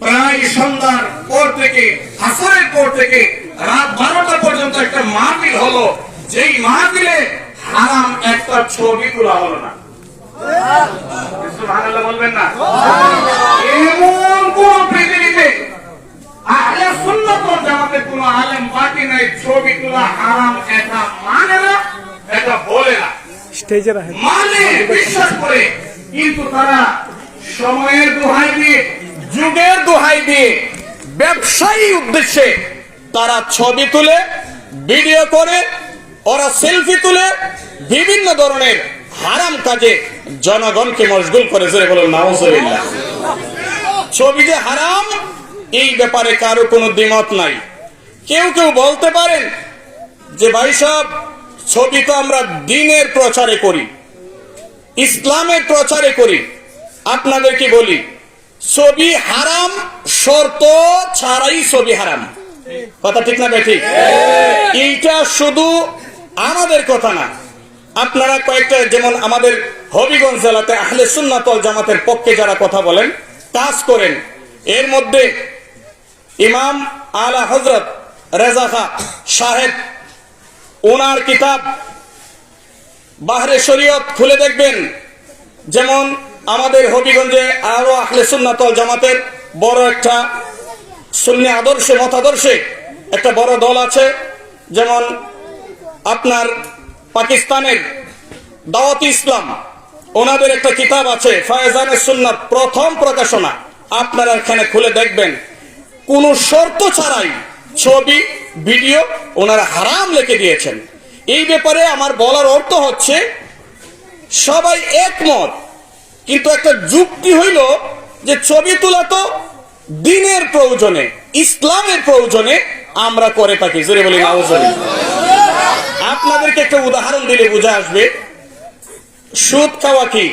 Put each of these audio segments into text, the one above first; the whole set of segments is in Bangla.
প্রায় সন্ধ্যার পর থেকে আসরের পর থেকে রাত বারোটা পর্যন্ত একটা মাহফিল হলো। যেই মাহফিলে হারাম একটা ছবি তোলা হলো না। বলবেন না? এমন কোন পৃথিবীতে আহলে সুন্নাত ওয়াল কোন আলেম বাকি নাই ছবি তোলা হারাম এটা মানে না এটা বলে না। স্টেজে মানে বিশ্বাস করে কিন্তু তারা সময়ের দোহাই দিয়ে যুগের দোহাই দিয়ে ব্যবসায়ী উদ্দেশ্যে তারা ছবি তুলে, ভিডিও করে, ওরা সেলফি তুলে, বিভিন্ন ধরনের হারাম কাজে জনগণকে মশগুল করে, জোরে বলুন, নাউজুবিল্লাহ। ছবি যে হারাম, এই ব্যাপারে কারও কোনো দ্বিমত নাই। কেউ কেউ বলতে পারেন যে, ভাই সাহেব, ছবি তো আমরা দিনের প্রচারে করি, ইসলামের প্রচারে করি। আপনাদেরকে বলি ছবি হারাম, শর্ত ছাড়াই ছবি হারাম। কথা ঠিক না বেঠিক এইটা শুধু আমাদের কথা না। আপনারা কয়েকটা, যেমন আমাদের হবিগঞ্জ জেলাতে আহলে সুন্নাতল জামাতের পক্ষে যারা কথা বলেন কাজ করেন। এর মধ্যে ইমাম আলা হজরত রেজা খা সাহেব ওনার কিতাব বাহরে শরীয়ত খুলে দেখবেন। যেমন আমাদের হবিগঞ্জে আরও আহলে সুন্নাতল জামাতের বড় একটা সুন্নি আদর্শে মতাদর্শে একটা বড় দল আছে। যেমন আপনার পাকিস্তানের দাওয়াত ইসলাম, ওনাদের একটা কিতাব আছে, ফয়েজানে সুন্নাত, প্রথম প্রকাশনা। আপনারা এখানে খুলে দেখবেন। কোন শর্ত ছাড়াই ছবি, ভিডিও ওনারা হারাম লিখে দিয়েছেন। এই ব্যাপারে আমার বলার অর্থ হচ্ছে, সবাই একমত কিন্তু একটা যুক্তি হইল যে ছবি তোলা তো দিনের প্রয়োজনে, ইসলামের প্রয়োজনে আমরা করে থাকি। জোরে বলি আপনাদেরকে একটা উদাহরণ দিলে বুঝে আসবে। সুদ খাওয়া কি?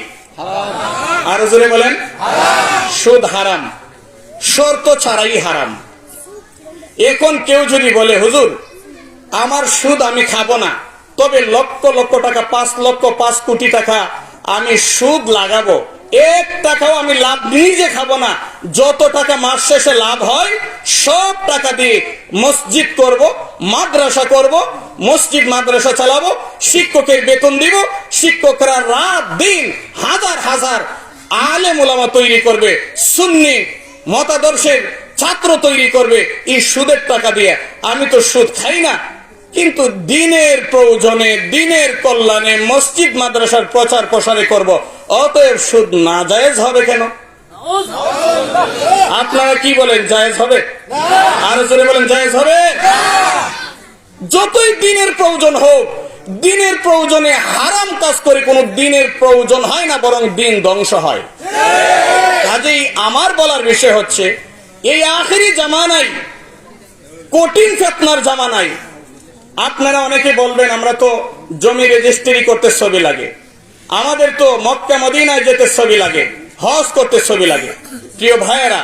আরও জোরে বলেন। সুদ হারাম। শর্ত ছাড়াই হারাম। এখন কেউ যদি বলে, হুজুর, আমার সুদ আমি খাব না, তবে লক্ষ লক্ষ টাকা, পাঁচ লক্ষ পাঁচ কোটি টাকা আমি সুদ লাগাবো। এক টাকাও আমি লাভ নিজে খাব না। যত টাকা মাস শেষে লাভ হয়, সব টাকা দিয়ে মসজিদ করব, মাদ্রাসা করব, মসজিদ মাদ্রাসা চালাবো, শিক্ষকের বেতন দিব, শিক্ষকরা রাত দিন হাজার হাজার আলে মোলামা তৈরি করবে, সুন্নি মতাদর্শের ছাত্র তৈরি করবে, এই সুদের টাকা দিয়ে। আমি তো সুদ খাই না কিন্তু দিনের প্রয়োজনে, দিনের কল্যাণে মসজিদ, মাদ্রাসার প্রচার প্রসারে করব। অতএব সুদ না জায়েজ হবে কেন? আপনারা কি বলেন, জায়েজ হবে? আরও জোরে বলেন, জায়েজ হবে? যতই দিনের প্রয়োজন হোক, দিনের প্রয়োজনে হারাম কাজ করে কোনো দিনের প্রয়োজন হয় না, বরং দিন ধ্বংস হয়। কাজেই আমার বলার বিষয় হচ্ছে, এই আখেরি জামানাই কঠিন ফেতনার জামানাই আপনারা অনেকে বলবেন, আমরা তো জমি রেজিস্ট্রি করতে ছবি লাগে। আমাদের তো মক্কা মদিনায় যেতে ছবি লাগে, হজ করতে ছবি লাগে। প্রিয় ভাইয়েরা,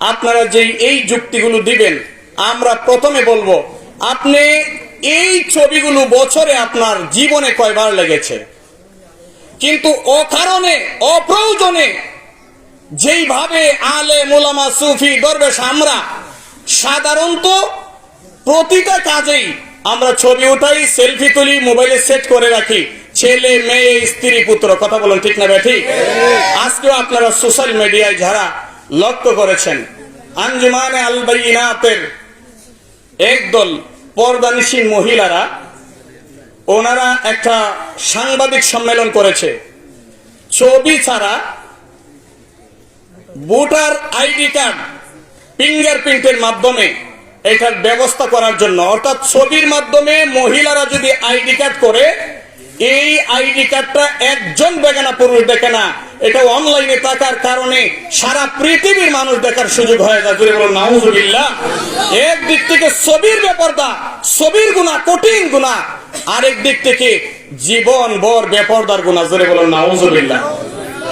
আপনারা যেই এই যুক্তিগুলো দিবেন, আমরা প্রথমে বলব, আপনি এই ছবিগুলো বছরে আপনার জীবনে কয়বার লেগেছে? কিন্তু অকারণে, অপ্রয়োজনে, যেইভাবে আলে মোলামা সুফি, দরবেশ আমরা, সাধারণত প্রতিটা কাজেই আমরা ছবি উঠাই, সেলফি তুলি, মোবাইলে সেট করে রাখি। ছেলে, মেয়ে, স্ত্রী, পুত্র, কথা বলেন ঠিক না ঠিক আজকেও আপনারা সোশ্যাল মিডিয়ায় যারা লক্ষ্য করেছেন, আঞ্জুমানে আলবাইনাতের একদল পর্দানিসীন মহিলারা, ওনারা একটা সাংবাদিক সম্মেলন করেছে। ছবি ছাড়া ভোটার আইডি কার্ড ফিঙ্গারপ্রিন্টের মাধ্যমে এটার ব্যবস্থা করার জন্য। অর্থাৎ ছবির মাধ্যমে মহিলারা যদি আইডি কার্ড করে, এই আইডি কার্ডটা একজন বেগানা পুরুষ দেখে না। এটা অনলাইনে থাকার কারণে সারা পৃথিবীর মানুষ দেখার সুযোগ হয়ে যায়। জুড়ে বলো নাউজুবিল্লাহ। একদিক থেকে ছবির ব্যাপারটা ছবির গুণা, কঠিন গুণা। আরেক দিক থেকে জীবন বর বেপরদার গুণা জুড়ে বলো নাউজুবিল্লাহ।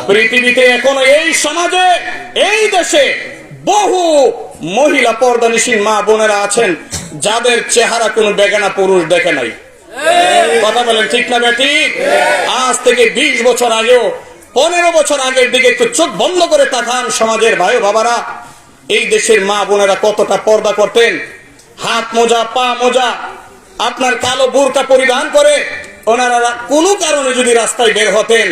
পৃথিবীতে এখনও এই সমাজে, এই দেশে বহু মহিলা পর্দানিসীন মা বোনেরা আছেন, যাদের চেহারা কোনো বেগানা পুরুষ দেখে নাই। কথা বলেন ঠিক না বেটি? আজ থেকে ২০ বছর আগেও, পনেরো বছর আগের দিকে একটু চোখ বন্ধ করে তাকান সমাজের ভাই বাবারা। এই দেশের মা বোনেরা কতটা পর্দা করতেন? হাত মোজা, পা মোজা, আপনার কালো বোরকা পরিধান করে ওনারা কোনো কারণে যদি রাস্তায় বের হতেন,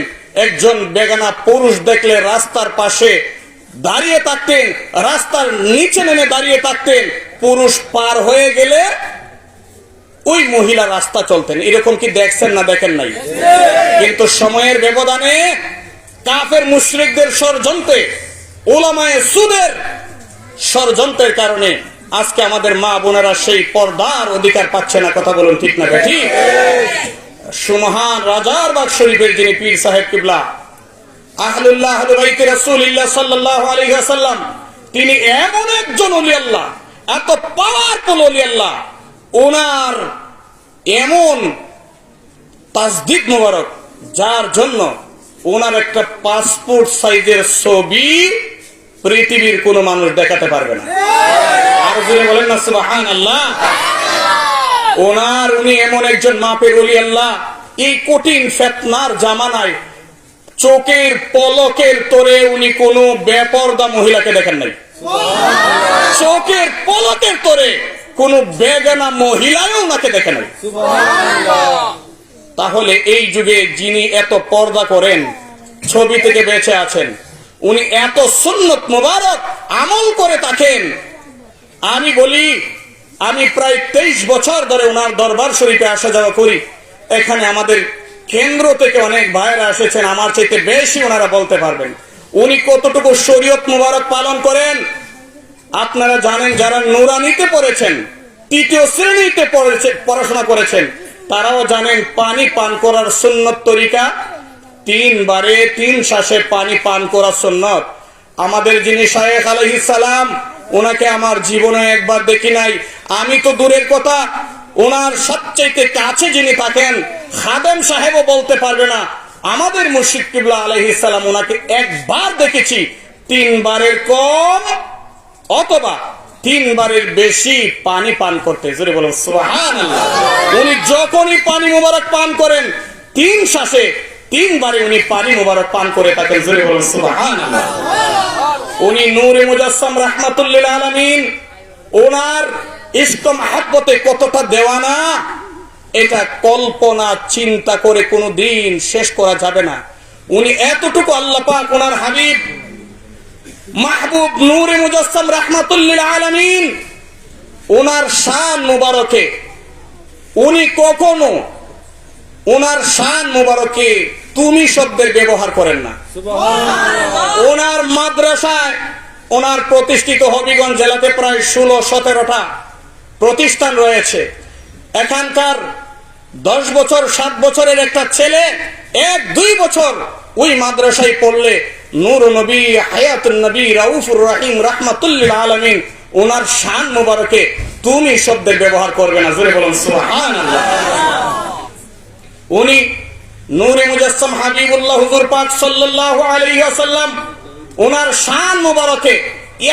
একজন বেগানা পুরুষ দেখলে রাস্তার পাশে দাঁড়িয়ে থাকতেন, রাস্তার নিচে নেমে দাঁড়িয়ে থাকতেন, পুরুষ পার হয়ে গেলে ওই মহিলা রাস্তা চলতেন। এরকম কি দেখছেন না দেখেন নাই? কিন্তু সময়ের ব্যবধানে কাফের মুশরিকদের ষড়যন্ত্রে ওলামায়ে সুদের ষড়যন্ত্রের কারণে আজকে আমাদের মা বোনেরা সেই পর্দার অধিকার পাচ্ছে না। কথা বলুন ঠিক না ঠিক? সুমহান রাজার বাগ শরীফের যিনি পীর সাহেব কিবলা আহলুল্লাহ, আহলু বাইতে রাসূলুল্লাহ সাল্লাল্লাহু তিনি এমন একজন ওলি আল্লাহ, এত পাওয়ারফুল ওলি আল্লাহ। ওনার এমন তাসদিক মোবারক, যার জন্য ওনার একটা পাসপোর্ট সাইজের ছবি পৃথিবীর কোন মানুষ দেখাতে পারবে না। আর জুড়ে বলেন না সুবাহান আল্লাহ ওনার উনি এমন একজন মাপের অলি আল্লাহ। এই কঠিন ফেতনার জামানায় চোখের পলকের তোরে উনি কোন বেপরদা মহিলাকে দেখেন নাই। চোখের পলকের তোরে কোন বেগানা মহিলাও ওনাকে দেখে নাই। তাহলে এই যুগে যিনি এত পর্দা করেন, ছবি থেকে বেঁচে আছেন, উনি এত সুন্নত মোবারক আমল করে থাকেন। আমি বলি, আমি প্রায় তেইশ বছর ধরে ওনার দরবার শরীফে আসা যাওয়া করি। এখানে আমাদের কেন্দ্র থেকে অনেক ভাইরা এসেছেন, আমার চাইতে বেশি ওনারা বলতে পারবেন। উনি কতটুকু শরীয়ত মুবারক পালন করেন? আপনারা জানেন, যারা নুরানিতে পড়েছেন, তৃতীয় শ্রেণীতে পড়েছে, পড়াশোনা করেছেন, তারাও জানেন পানি পান করার সুন্নত তরিকা। তিনবারে তিন শ্বাসে পানি পান করার সুন্নত। আমাদের যিনি শায়েখ আলহিস সালাম, ওনাকে আমার জীবনে একবার দেখি নাই। আমি তো দূরের কথা ওনার সবচাইতে কাছে যিনি থাকেন, খাদেম সাহেবও বলতে পারবে না, আমাদের মুর্শিদ কিবলা আলহিস সালাম ওনাকে একবার দেখেছি, তিনবারের কম অথবা তিনবারের বেশি পানি পান করতে। জোরে বলুন উনি যখনই পানি মোবারক পান করেন, তিন শ্বাসে তিনবারে উনি পানি মোবারক পান করে থাকেন। জোরে বলুন উনি নূরে মুজাসসাম রাহমাতুল্লিল আলামিন, ওনার ইষ্ট মাহাব্বতে কতটা দেওয়ানা এটা কল্পনা চিন্তা করে কোনো দিন শেষ করা যাবে না। উনি এতটুকু আল্লাহ পাক ওনার হাবিব মাহবুব নূরে মুজাসসাম রাহমাতুল্লিল আলামিন ওনার শান মুবারকে উনি কখনো ওনার শান মুবারকে তুমি শব্দের ব্যবহার করেন না। ওনার মাদ্রাসায় ওনার প্রতিষ্ঠিত হবিগঞ্জ জেলাতে প্রায় ষোলো সতেরোটা প্রতিষ্ঠান রয়েছে। এখানকার দশ বছর, সাত বছরের একটা ছেলে এক, দুই বছর ওই মাদ্রাসায় পড়লে নূর নবী হায়াত নবী, রাউফুর রাহিম, রাহমাতুল্লিল আলমিন, ওনার শান মোবারকে তুমি শব্দের ব্যবহার করবে না। জোরে বলুন উনি নূরে মুজাসসাম হাবিবুল্লাহ হুজুর পাক সাল্লাল্লাহু আলাইহি ওয়াসাল্লাম, ওনার শান মোবারকে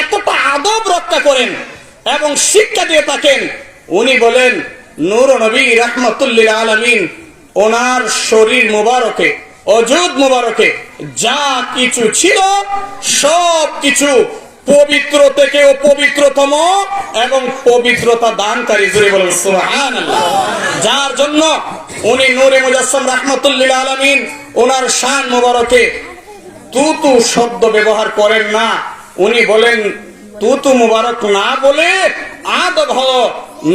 এতটা আদব রক্ষা করেন এবং শিক্ষা দিয়ে থাকেন। উনি বলেন, নূর নবী রাহমাতুল্লিল আলামিন, ওনার শরীর মোবারকে অজুদ মোবারকে, যা কিছু ছিল, সব কিছু পবিত্র থেকে ও পবিত্রতম এবং পবিত্রতা দানকারী জুড়ে বলেন, সুবহানাল্লাহ। যার জন্য উনি নূরে মুজাসসাম রাহমাতুল্লিল আলামিন, ওনার শান মোবারকে, তুতু শব্দ ব্যবহার করেন না। উনি বলেন তুতু মুবারক না বলে আদব হলো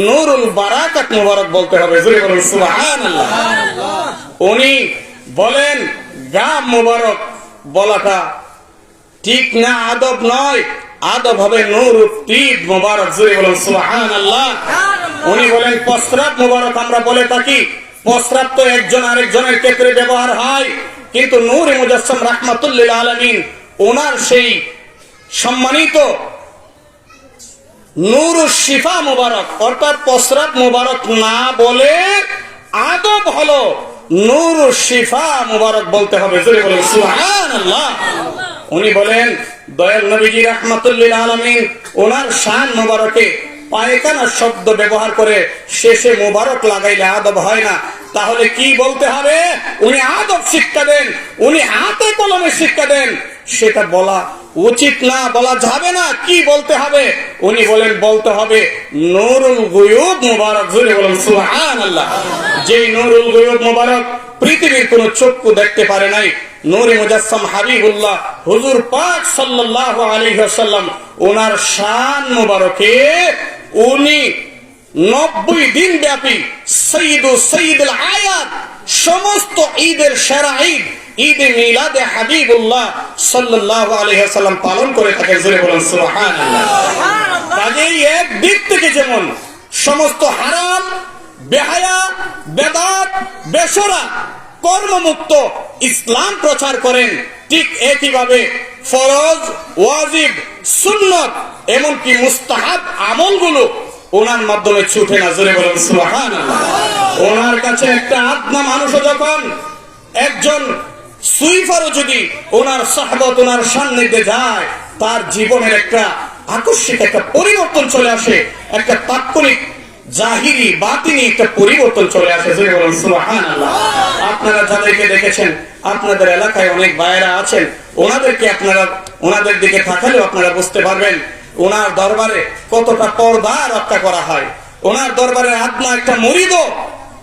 নুরুল বারাকাত মুবারক বলতে হবে উনি বলেন গা মুবারক বলাটা ঠিক না আদব নয় আদব হবে নূর তীব মুবারক জুড়ে বলেন সুবহানাল্লাহ উনি বলেন প্রস্রাব মুবারক আমরা বলে থাকি। প্রস্রাব তো একজন আরেকজনের ক্ষেত্রে ব্যবহার হয় কিন্তু নূর মুজাসসাম রাহমাতুল্লিল আলামিন ওনার সেই সম্মানিত নূর শিফা মুবারক, অর্থাৎ প্রস্রাব মুবারক না বলে আদব হলো নূর শিফা মুবারক বলতে হবে। উনি বলেন, দয়াল নবীজি রাহমাতুল্লিল আলামিন, ওনার শান মুবারকে পায়খানা শব্দ ব্যবহার করে শেষে মুবারক লাগাইলে আদব হয় না। তাহলে কি বলতে হবে? উনি আদব শিক্ষা দেন, উনি হাতে কলমে শিক্ষা দেন। সেটা বলা উচিত না, বলা যাবে না কি বলতে হবে। উনি বলেন, বলতে হবে, নুরুল গুয়ুব মুবারক জুড়ে বলেন, সুবহানাল্লাহ। যেই নুরুল গুয়ুব মুবারক পৃথিবীর কোন চক্ষু দেখতে পারে নাই, নূরে মুজাসসাম হাবিবুল্লাহ, হুজুর পাক সাল্লাল্লাহু আলাইহি ওয়াসাল্লাম ওনার শান মুবারকে উনি নব্বই দিন ব্যাপী সঈদ সঈদুল আয়াত, সমস্ত ঈদের সেরা ঈদ ঈদে মিলাদে হাবিবুল্লাহ সাল্লাল্লাহু আলাইহি ওয়াসাল্লাম পালন করে থাকে জোরে বলেন সুবহানাল্লাহ। কাজেই এক দিক থেকে যেমন সমস্ত হারাম বেহায়া বেদাত বেসরা কর্মমুক্ত ইসলাম প্রচার করেন ঠিক একইভাবে ফরজ ওয়াজিব সুন্নত এমনকি মুস্তাহাব আমলগুলো ওনার মাধ্যমে ছুটে না জোরে বলেন সুবহানাল্লাহ। ওনার কাছে একটা আত্মা মানুষও যখন একজন সুইফারও যদি ওনার সাহবত, ওনার সান্নিধ্যে যায়, তার জীবনের একটা আকস্মিক একটা পরিবর্তন চলে আসে, একটা তাৎক্ষণিক জাহিরি, বাতিনি একটা পরিবর্তন চলে আসে। আপনারা যাদেরকে দেখেছেন, আপনাদের এলাকায় অনেক আছেন, ওনাদেরকে আপনারা, ওনাদের দিকে তাকালেও আপনারা বুঝতে পারবেন, ওনার দরবারে কতটা পর্দা রক্ষা করা হয়। ওনার দরবারে আত্মা একটা মরিদ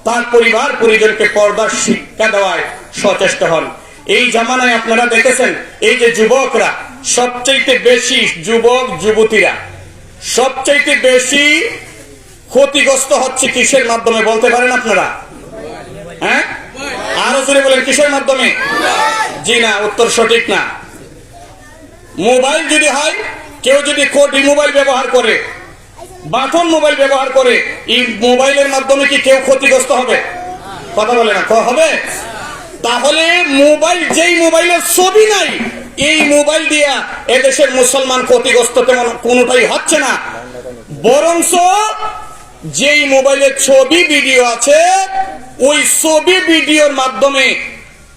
তার পরিবার পরিজনকে পর্দার শিক্ষা দেওয়ায় সচেষ্ট হন। এই জামানায় আপনারা দেখেছেন, এই যে যুবকরা, সবচাইতে বেশি যুবক, যুবতীরা, সবচাইতে বেশি ক্ষতিগ্রস্ত হচ্ছে কিসের মাধ্যমে বলতে পারেন আপনারা? হ্যাঁ? আরও জোরে বলেন, কিসের মাধ্যমে? জি না, উত্তর সঠিক না। মোবাইল যদি হয়, কেউ যদি কোটি মোবাইল ব্যবহার করে, বাটন মোবাইল ব্যবহার করে, এই মোবাইলের মাধ্যমে কি কেউ ক্ষতিগ্রস্ত হবে? কথা বলে না হবে? তাহলে মোবাইল, যেই মোবাইলের ছবি নাই, এই মোবাইল দিয়া এদেশের মুসলমান ক্ষতিগ্রস্ত তেমন কোনোটাই হচ্ছে না। বরঞ্চ যেই মোবাইলের ছবি, ভিডিও আছে, ওই ছবি, ভিডিওর মাধ্যমে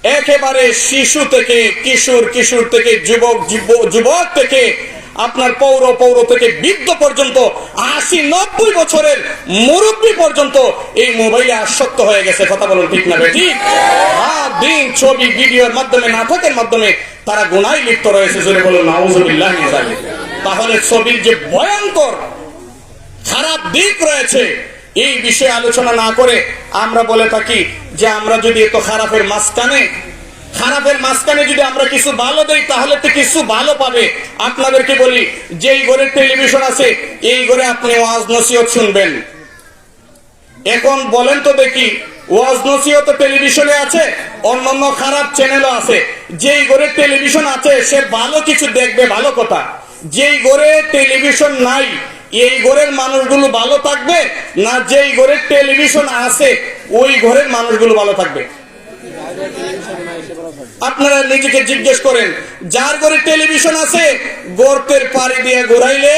একেবারে শিশু থেকে, কিশোর কিশোর থেকে, যুবক, যুব- যুবক থেকে আপনার পৌর পৌর থেকে বৃদ্ধ পর্যন্ত, আশি নব্বই বছরের মুরব্বী পর্যন্ত এই মোবাইলে আসক্ত হয়ে গেছে। কথা বলুন ঠিক না ঠিক দিন ছবি, ভিডিওর মাধ্যমে, নাটকের মাধ্যমে তারা গুনায় লিপ্ত রয়েছে, জোরে বলুন, নাউজুবিল্লাহ তাহলে ছবির যে ভয়ঙ্কর খারাপ দিক রয়েছে, এই বিষয়ে আলোচনা না করে আমরা বলে থাকি যে আমরা যদি এত খারাপের মাঝখানে খারাপের মাঝখানে যদি আমরা কিছু ভালো দেই, তাহলে তো কিছু ভালো পাবে। আপনাদেরকে বলি, যেই ঘরে টেলিভিশন আছে, এই ঘরে আপনি ওয়াজ নসিহত শুনবেন। এখন বলেন তো দেখি, ওয়াজ নসিহত টেলিভিশনে আছে, অন্যান্য খারাপ চ্যানেলও আছে। যেই ঘরে টেলিভিশন আছে, সে ভালো কিছু দেখবে, ভালো কথা। যেই ঘরে টেলিভিশন নাই, এই ঘরের মানুষগুলো ভালো থাকবে? না যেই ঘরের টেলিভিশন আছে, ওই ঘরের মানুষগুলো ভালো থাকবে? আপনারা নিজেকে জিজ্ঞেস করেন, যার ঘরে টেলিভিশন আছে, গর্তের পাড়ি দিয়ে ঘুরাইলে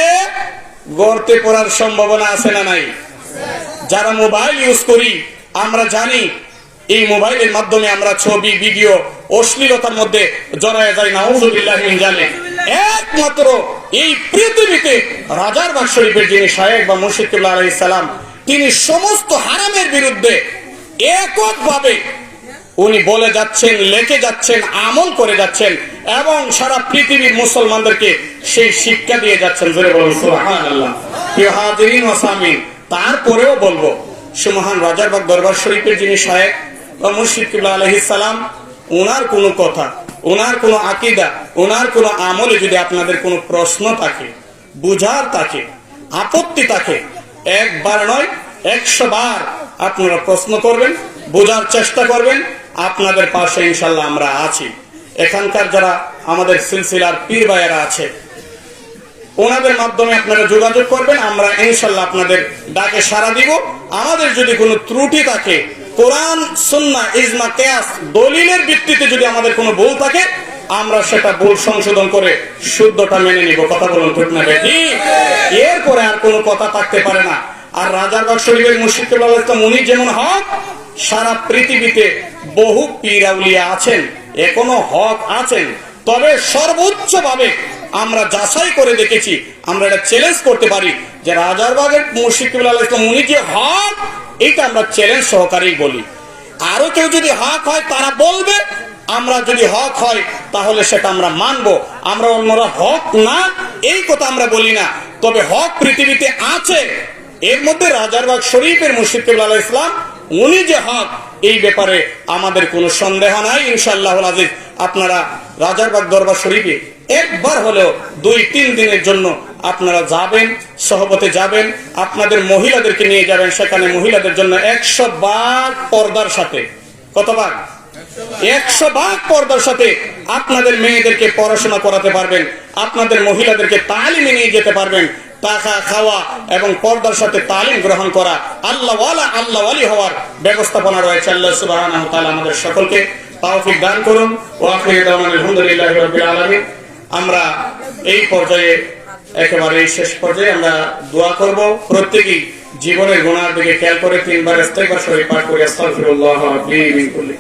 গর্তে পড়ার সম্ভাবনা আছে না নাই? যারা মোবাইল ইউজ করি, আমরা জানি এই মোবাইলের মাধ্যমে আমরা ছবি, ভিডিও অশ্লীলতার মধ্যে জড়ায় যাই না জানে একমাত্র এই পৃথিবীতে রাজার বাগ শরীফের যিনি শায়েক বা মুর্শিদুল্লাহ আলাই সালাম, তিনি সমস্ত হারামের বিরুদ্ধে এককভাবে উনি বলে যাচ্ছেন, লেখে যাচ্ছেন, আমল করে যাচ্ছেন এবং সারা পৃথিবীর মুসলমানদেরকে সেই শিক্ষা দিয়ে যাচ্ছেন। তারপরেও বলব, সুমহান রাজারবাগ দরবার শরীফের যিনি শায়েক বা মুর্শিদুল্লাহ আলাইহিস সালাম ওনার কোনো কথা ওনার কোনো আকিদা ওনার কোনো আমলে যদি আপনাদের কোনো প্রশ্ন থাকে, বুঝার থাকে, আপত্তি থাকে, একবার নয়, একশো বার আপনারা প্রশ্ন করবেন, বোঝার চেষ্টা করবেন আপনাদের পাশে ইনশাল্লাহ আমরা আছি। এখানকার যারা আমাদের সিলসিলার পীর আছে, ওনাদের মাধ্যমে আপনারা যোগাযোগ করবেন, আমরা ইনশাল্লাহ আপনাদের ডাকে সাড়া দিব। আমাদের যদি কোনো ত্রুটি থাকে, কোরআন, সুন্না, ইজমা, কেয়াস, দলিলের ভিত্তিতে যদি আমাদের কোনো ভুল থাকে, আমরা সেটা ভুল সংশোধন করে শুদ্ধটা মেনে নিব। কথা বলুন ঠিক না এরপরে আর কোনো কথা থাকতে পারে না। আর রাজারবাগ শরীফের মুর্শিদুল্লাহ ইসলাম উনি যেমন হক সারা পৃথিবীতে বহু পীরাউলিয়া আছেন, এখনও হক আছেন। তবে সর্বোচ্চ ভাবে আমরা যাচাই করে দেখেছি, আমরা এটা চ্যালেঞ্জ করতে পারি যে রাজারবাগের মুর্শিদুল্লাহ ইসলাম, উনি যে হক, এটা আমরা চ্যালেঞ্জ সহকারেই বলি। আরও কেউ যদি হক হয়, তারা বলবে, আমরা যদি হক হয়, তাহলে সেটা আমরা মানবো। আমরা অন্যরা হক না, এই কথা আমরা বলি না। তবে হক পৃথিবীতে আছে। এর মধ্যে রাজারবাগ শরীফের মুর্শিদ কেবল আলাহ ইসলাম উনি যে হক, এই ব্যাপারে আমাদের কোনো সন্দেহ নাই ইনশাআল্লাহ আজিজ। আপনারা রাজারবাগ দরবার শরীফে একবার হলেও দুই, তিন দিনের জন্য আপনারা যাবেন, সহবতে যাবেন, আপনাদের মহিলাদেরকে নিয়ে যাবেন, সেখানে মহিলাদের জন্য একশো বার পর্দার সাথে। কতবার একশো ভাগ পর্দার সাথে আপনাদের মেয়েদেরকে পড়াশোনা করাতে পারবেন, আপনাদের মহিলাদেরকে তালিমে নিয়ে যেতে পারবেন টাকা খাওয়া এবং পর্দার সাথে তালিম গ্রহণ করা আল্লাহ আল্লাহ আলী হওয়ার ব্যবস্থাপনা রয়েছে। আল্লাহ সুবাহ আমাদের সকলকে তাওফিক দান করুন। ও আমরা এই পর্যায়ে, একেবারে এই শেষ পর্যায়ে আমরা দোয়া করব। প্রত্যেকেই জীবনের গুণার দিকে খেয়াল করে তিনবার ইস্তেগফার শরীফ পাঠ করে। আস্তাগফিরুল্লাহ কুল্লি।